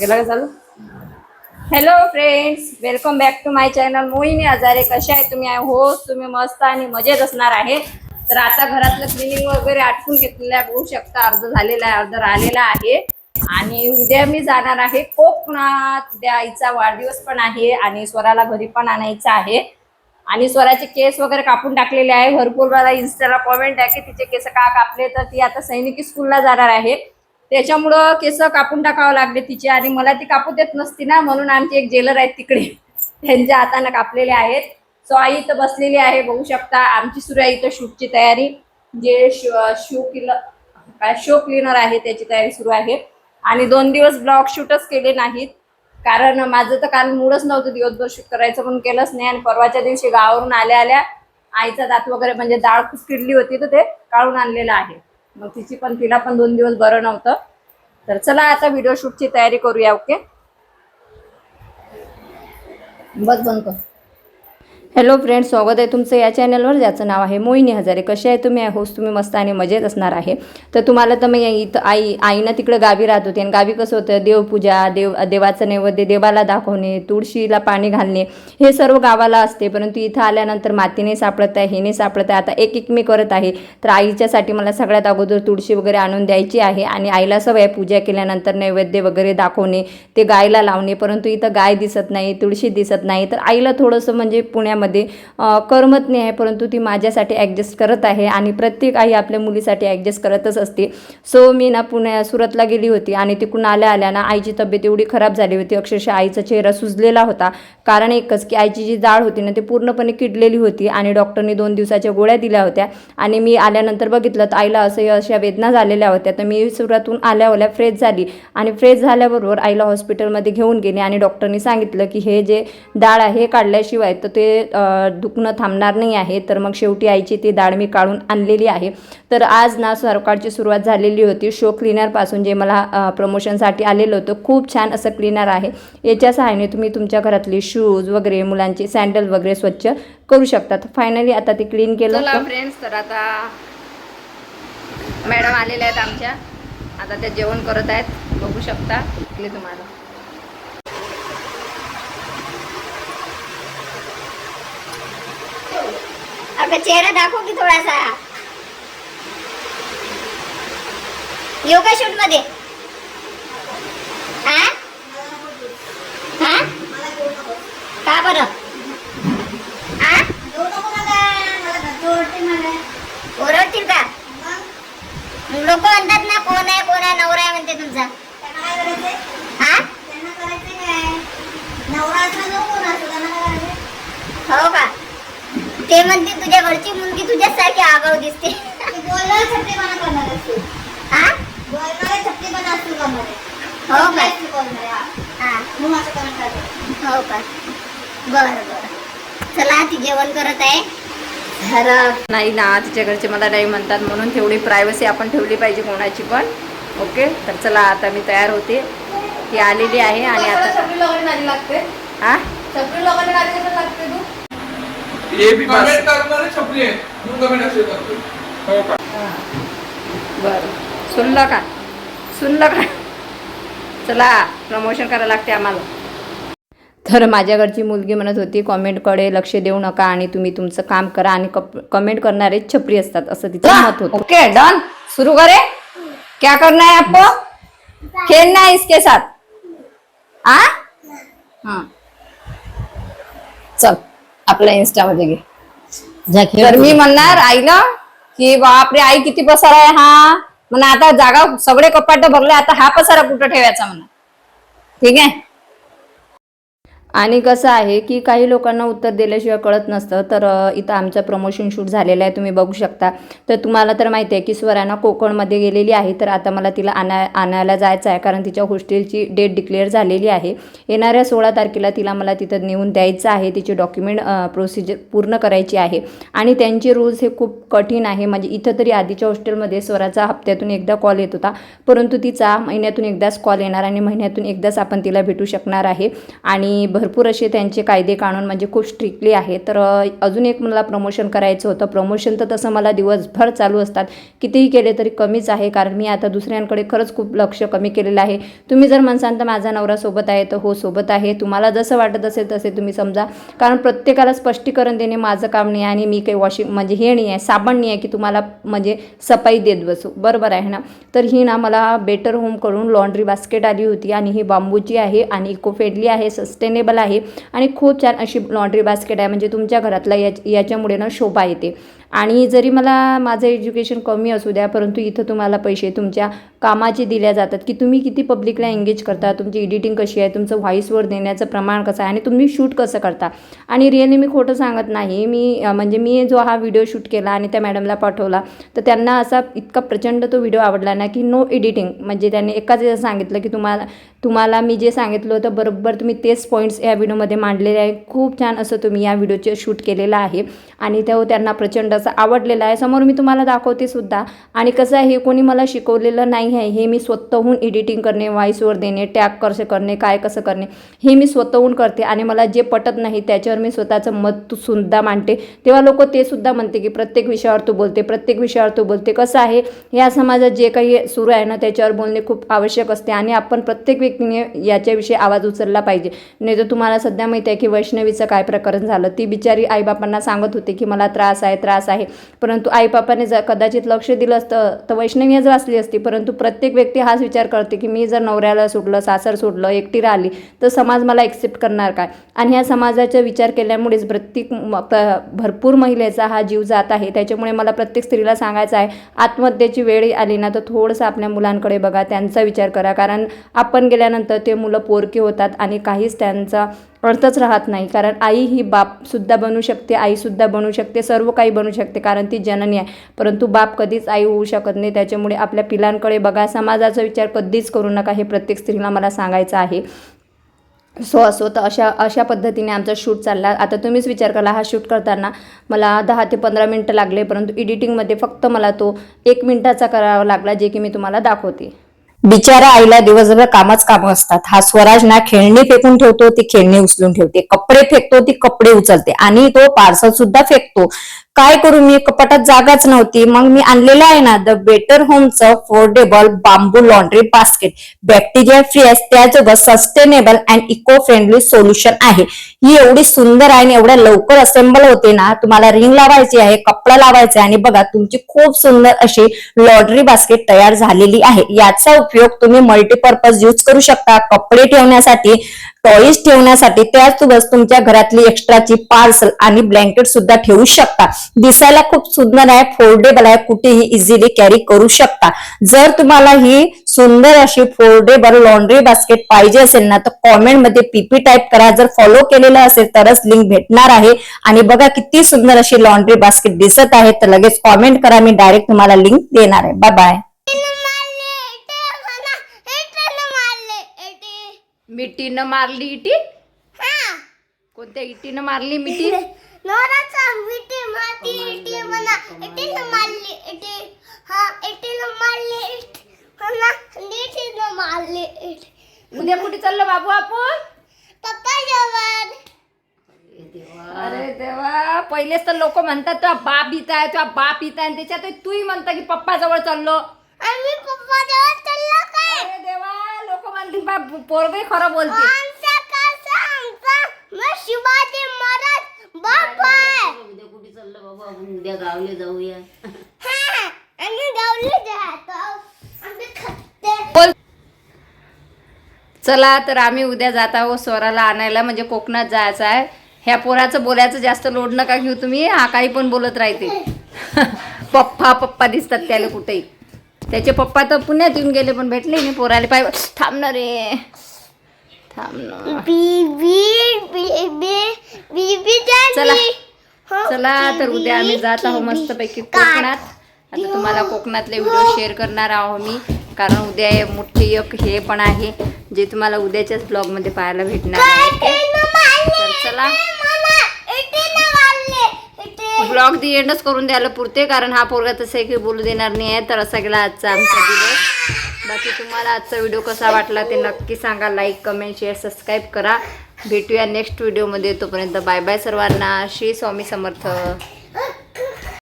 गेला चालू? Hello friends welcome back to my channel Mohini Hazare कशा आहे तुम्ही? हो तुम्ही मस्त आणि मजेत असणार आहे तर आता घरातलं क्लिनिंग वगैरे आटपून घेतलेलं आहे. बघू शकता अर्ध झालेला आहे अर्ध राहिलेला आहे. आणि उद्या मी जाणार आहे कोकणात. उद्या आईचा वाढदिवस पण आहे आणि स्वराला घरी पण आणायचं आहे. आणि स्वराचे केस वगैरे कापून टाकलेले आहे. भरपूर मला इन्स्टाला कॉमेंट आहे की तिचे केस का कापले? तर ती आता सैनिकी स्कूलला जाणार आहे. त्याच्यामुळं केस कापून टाकावं लागले तिचे आणि मला ती कापू देत नसती ना म्हणून आमची एक जेलर आहेत तिकडे. त्यांच्या हाताने कापलेले आहेत. सो आई इथं बसलेली आहे बघू शकता. आमची सुरू आहे इथं शूटची तयारी. जे शो क्लिनर काय शो क्लिनर आहे त्याची तयारी सुरू आहे. आणि दोन दिवस ब्लॉग शूटच केले नाहीत. कारण माझं तर काल मूडच नव्हतं दिवसभर शूट करायचं म्हणून केलंच नाही. आणि परवाच्या दिवशी गावावरून आल्या आल्या आईचा दात वगैरे म्हणजे डाळ खूप किडली होती तर ते काढून आणलेलं आहे. मग तिची पण तिला पण दोन दिवस बरं नव्हतं. तर चला आता व्हिडिओ शूटची तयारी करूया ओके बस बंद कर. हॅलो फ्रेंड स्वागत आहे तुमचं या चॅनलवर ज्याचं नाव आहे मोहिनी हजारे. कसे आहे तुम्ही? होस तुम्ही मस्त आणि मजेत असणार आहे. तर तुम्हाला तर मी इथं आई आईनं तिकडं गावी राहत होती. आणि गावी कसं होतं? देवपूजा देव देवाचं नैवेद्य देवाला दाखवणे तुळशीला पाणी घालणे हे सर्व गावाला असते. परंतु इथं आल्यानंतर मातीने सापडत आहे हे नाही सापडत आहे. आता एक एक मी करत आहे. तर आईच्यासाठी मला सगळ्यात अगोदर तुळशी वगैरे आणून द्यायची आहे. आणि आईला सवय पूजा केल्यानंतर नैवेद्य वगैरे दाखवणे ते गायला लावणे. परंतु इथं गाय दिसत नाही तुळशी दिसत नाही. तर आईला थोडंसं म्हणजे पुण्या अ, करमत नाही आहे परंतु ती माझ्यासाठी ॲडजस्ट करत आहे आणि प्रत्येक आई आपल्या मुलीसाठी ॲडजस्ट करतच असते. सो मी ना पुण्या सुरतला गेली होती आणि तिकडून आल्या आल्या ना आईची तब्येत एवढी खराब झाली होती. अक्षरशः आईचा चेहरा सुजलेला होता. कारण एकच की आईची जी जाळ होती ना ती पूर्णपणे किडलेली होती आणि डॉक्टरनी दोन दिवसाच्या गोळ्या दिल्या होत्या आणि मी आल्यानंतर बघितलं तर आईला असं अशा वेदना झालेल्या होत्या. तर मी सुरतून आल्या ओल्या फ्रेश झाली आणि फ्रेश झाल्याबरोबर आईला हॉस्पिटलमध्ये घेऊन गेले आणि डॉक्टरनी सांगितलं की हे जे डाळ आहे हे काढल्याशिवाय तर ते दुखणं थांबणार नाही आहे तर मग शेवटी आईची ती डाळ मी काढून आणलेली आहे. तर आज ना सरकारची सुरुवात झालेली होती. शो क्लिनरपासून जे मला प्रमोशनसाठी आलेलं होतं खूप छान असं क्लीनर आहे. याच्या सहाय्याने तुम्ही तुमच्या घरातले शूज वगैरे मुलांचे सँडल वगैरे स्वच्छ करू शकतात. फायनली आता ते क्लीन केलं. फ्रेंड्स तर आता मॅडम आलेल्या आहेत आमच्या. आता त्या जेवण करत आहेत. बघू शकता. तुम्हाला. अगं चेहरा दाखव की थोडासा। का शूटमध्ये। हा? हा? का बरं? हा? ओरडतील का? लोक म्हणतात ना कोण आहे कोण आहे नवरा आहे म्हणते तुमचा. हो का? ते म्हणते तुझ्या घरची मुलगी तुझ्यासारखी आगाऊ दिसते. हा? हो का? हा. हो. का? बर बर. चला ती जेवण करत आहे. खरं नाही ना तिच्या घरचे मला नाही म्हणतात म्हणून तेवढी प्रायव्हसी आपण ठेवली पाहिजे कोणाची पण. ओके तर चला आता मी तयार होते. ती आलेली आहे आणि आता हा ये भी कमेंट करणारे छपरी आहे म्हणून कमेंट असे करतो हो का? बरं. सुनलं का? सुनलं का? चला प्रमोशन करायला लागते आम्हाला. तर माझ्या घरची मुलगी म्हणत होती कॉमेंटकडे लक्ष देऊ नका आणि तुम्ही तुमचं काम करा आणि कमेंट करणारे छपरी असतात असं तिचं मत होतं. Okay done. सुरू करे. क्या करना है आपको? खेलना है इसके साथ. आ? हाँ. चल. आपल्या इन्स्टामध्ये घे. तर मी म्हणणार आईला की बापरे आई किती पसारा आहे हा. म्हणा आता जागा सगळे कपाट भरले आता हा पसारा कुठं ठेवायचा म्हणा. ठीक आहे? आणि कसं आहे की काही लोकांना उत्तर दिल्याशिवाय कळत नसतं. तर इथं आमचं प्रमोशन शूट झालेलं आहे तुम्ही बघू शकता. तर तुम्हाला तर माहिती आहे की स्वरांना कोकणमध्ये गेलेली आहे. तर आता मला तिला आणा आणायला जायचं आहे कारण तिच्या हॉस्टेलची डेट डिक्लेअर झालेली आहे. येणाऱ्या सोळा तारखेला तिला मला तिथं नेऊन द्यायचं आहे. तिची डॉक्युमेंट प्रोसिजर पूर्ण करायची आहे. आणि त्यांचे रूल्स हे खूप कठीण आहे. म्हणजे इथं तरी आधीच्या हॉस्टेलमध्ये स्वराचा हप्त्यातून एकदा कॉल येत होता. परंतु तिचा महिन्यातून एकदाच कॉल येणार आणि महिन्यातून एकदाच आपण तिला भेटू शकणार आहे. आणि भरपूर असे त्यांचे कायदे कानून म्हणजे खूप स्ट्रिक्टली आहे तर अजून एक मला प्रमोशन करायचं होतं. प्रमोशन तर तसं मला दिवसभर चालू असतात. कितीही केले तरी कमीच आहे. कारण मी आता दुसऱ्यांकडे खरंच खूप लक्ष कमी केलेलं आहे. तुम्ही जर म्हणसान तर माझा नवरा सोबत आहे तर हो सोबत आहे. तुम्हाला जसं वाटत असेल तसे तुम्ही समजा. कारण प्रत्येकाला स्पष्टीकरण देणे माझं काम नाही आणि मी काही वॉशिंग म्हणजे हे नाही आहे साबण नाही आहे की तुम्हाला म्हणजे सफाई देत बसू. बरोबर आहे ना? तर ही ना मला बेटर होमकडून लॉन्ड्री बास्केट आली होती आणि ही बांबूची आहे आणि इको फ्रेंडली आहे सस्टेनेबल आहे. आणि खूप छान अशी लॉन्ड्री बास्केट आहे. म्हणजे तुमच्या घरातला या याच्यामुळे ना शोभा येते. आणि जरी मला माझं एज्युकेशन कमी असू द्या परंतु इथं तुम्हाला पैसे तुमच्या कामाचे दिल्या जातात की तुम्ही किती पब्लिकला एंगेज करता तुमची एडिटिंग कशी आहे तुमचं व्हॉईसवर देण्याचं प्रमाण कसं आहे आणि तुम्ही शूट कसं करता. आणि रिअली मी खोटं सांगत नाही मी म्हणजे मी जो हा व्हिडिओ शूट केला आणि त्या मॅडमला पाठवला तर त्यांना असा इतका प्रचंड तो व्हिडिओ आवडला ना की नो एडिटिंग म्हणजे त्यांनी एकाच सांगितलं की तुम्हाला तुम्हाला मी जे सांगितलं होतं बरोबर तुम्ही तेच पॉईंट्स या व्हिडिओमध्ये मांडलेले आहे. खूप छान असं तुम्ही या व्हिडिओचे शूट केलेलं आहे. आणि तो त्यांना प्रचंड असं आवडलेलं आहे. समोर मी तुम्हाला दाखवते सुद्धा. आणि कसं आहे हे कोणी मला शिकवलेलं नाही आहे. हे मी स्वतःहून एडिटिंग करणे व्हॉइसवर देणे टॅग कसं करणे काय कसं करणे हे मी स्वतःहून करते. आणि मला जे पटत नाही त्याच्यावर मी स्वतःचं मत सुद्धा मांडते. तेव्हा लोक ते सुद्धा म्हणते की प्रत्येक विषयावर तू बोलते प्रत्येक विषयावर तू बोलते. कसं आहे या समाजात जे काही सुरू आहे ना त्याच्यावर बोलणे खूप आवश्यक असते. आणि आपण प्रत्येक व्यक्तीने याच्याविषयी आवाज उचलला पाहिजे. नाही तर तुम्हाला सध्या माहिती आहे की वैष्णवीचं काय प्रकरण झालं. ती बिचारी आईबापांना सांगत होती की मला त्रास आहे त्रास आहे. परंतु आईबापाने जर कदाचित लक्ष दिलं असतं तर वैष्णवीच वाचली असती परंतु प्रत्येक व्यक्ती हाच विचार करते की मी जर नवऱ्याला सोडलं सासर सोडलं एकटी राहिली तर समाज मला एक्सेप्ट करणार काय? आणि ह्या समाजाचा विचार केल्यामुळेच प्रत्येक प- भरपूर महिलेचा हा जीव जात आहे. त्याच्यामुळे मला प्रत्येक स्त्रीला सांगायचं आहे आत्महत्येची वेळ आली ना तर थोडंसं आपल्या मुलांकडे बघा त्यांचा विचार करा. कारण आपण गेल्यानंतर ते मुलं पोरके होतात आणि काहीच त्यांचा अर्थच राहत नाही. कारण आई ही बापसुद्धा बनू शकते आईसुद्धा बनू शकते सर्व काही बनू शकते कारण ती जननी आहे. परंतु बाप कधीच आई होऊ शकत नाही. त्याच्यामुळे आपल्या पिलांकडे बघा समाजाचा विचार कधीच करू नका हे प्रत्येक स्त्रीला मला सांगायचं आहे. सो असो तर अशा अशा पद्धतीने आमचा शूट चालला. आता तुम्हीच विचार करा हा शूट करताना मला दहा ते पंधरा मिनटं लागले परंतु एडिटिंगमध्ये फक्त मला तो एक मिनटाचा करावा लागला जे की मी तुम्हाला दाखवते. बिचारा आईला दिवसभर कामच काम असतात. हा स्वराज ना खेळणी फेकून ठेवतो ती खेळणी उचलून ठेवते. कपडे फेकतो ती कपडे उचलते. आणि तो पार्सल सुद्धा फेकतो. काय करू? मी कपाटात जागाच नव्हती. मग मी आणलेलं आहे ना the better होमचं affordable bamboo laundry basket bacteria free आहे त्याचबरोबर sustainable and eco friendly solution आहे. ही एवढी सुंदर आहे आणि एवढ्या लवकर असेंबल होते ना तुम्हाला रिंग लावायची आहे कपडा लावायचा आहे आणि बघा तुमची खूप सुंदर अशी लॉन्ड्री बास्केट तयार झालेली आहे. याचा उपयोग तुम्ही मल्टीपर्पज यूज करू शकता. कपडे ठेवण्यासाठी टॉईज ठेवण्यासाठी त्याचबरोबर तुमच्या घरातली एक्स्ट्राची पार्सल आणि ब्लँकेट सुद्धा ठेवू शकता. दिसायला खूप सुंदर आहे फोल्डेबल आहे कुठेही इझिली कॅरी करू शकता. जर तुम्हाला ही सुंदर अशी फोल्डेबल लॉन्ड्री बास्केट पाहिजे असेल ना तर कॉमेंटमध्ये पीपी टाईप करा. जर फॉलो केलेलं असेल तरच लिंक भेटणार आहे. आणि बघा किती सुंदर अशी लॉन्ड्री बास्केट दिसत आहे. तर लगेच कॉमेंट करा मी डायरेक्ट तुम्हाला लिंक देणार आहे. बाय बाय मिठीनं मारली इटी? कोणत्या इटीनं मारली मिठी नवराचा विटी माती इटी म्हणा इटीनं मारली इटी. हा इटीनं मारली इट म्हणा इटीनं मारली इट. उद्या कुठे चाललो बाबू आपण? पप्पा जेवण. अरे देवा पहिलेच तर लोक म्हणतात तुझा बाप इथं आहे तुझा बाप इथं आहे. त्याच्यात तूही म्हणता की पप्पा जवळ चाललो. आम्ही पप्पा जेवण चाललो काय? अरे देवा बाप पोरगे खरं बोलते. आमचा कसा आमचा? मग शिवाजी महाराज बाप आहे. उद्या कुठे चाललं बाबा? आपण उद्या गावले जाऊया. हा आम्ही गावले जातो. आम्ही बोल. चला तर आम्ही उद्या जात आहोत स्वराला आणायला. म्हणजे कोकणात जायचं आहे. ह्या पोराचं बोलायचं जास्त लोड नका घेऊ तुम्ही. हा काही पण बोलत राहते पप्पा पप्पा दिसतात त्याला कुठेही. त्याचे पप्पा तर पुण्यात येऊन गेले पण भेटले नाही. पोराले पाय थांबणार रे. थांबणार चला. जानी चला तर उद्या आम्ही जात आहोत मस्तपैकी कोकणात. आता तुम्हाला कोकणातले व्हिडिओ शेअर करणार आहोत मी. कारण उद्या हे मोठी एक हे पण आहे जे तुम्हाला उद्याच्याच ब्लॉगमध्ये पाहायला भेटणार आहे. तर चला. ब्लॉग दी एंडच करून द्यायला पुरते कारण हा पोरगा तसं आहे की बोलू देणार नाही आहे. तर असा गेला आजचा आमचा दिवस. बाकी तुम्हाला आजचा व्हिडिओ कसा वाटला ते नक्की सांगा. लाईक कमेंट शेअर सबस्क्राईब करा. भेटूया नेक्स्ट व्हिडिओमध्ये तोपर्यंत बाय बाय सर्वांना. श्री स्वामी समर्थ.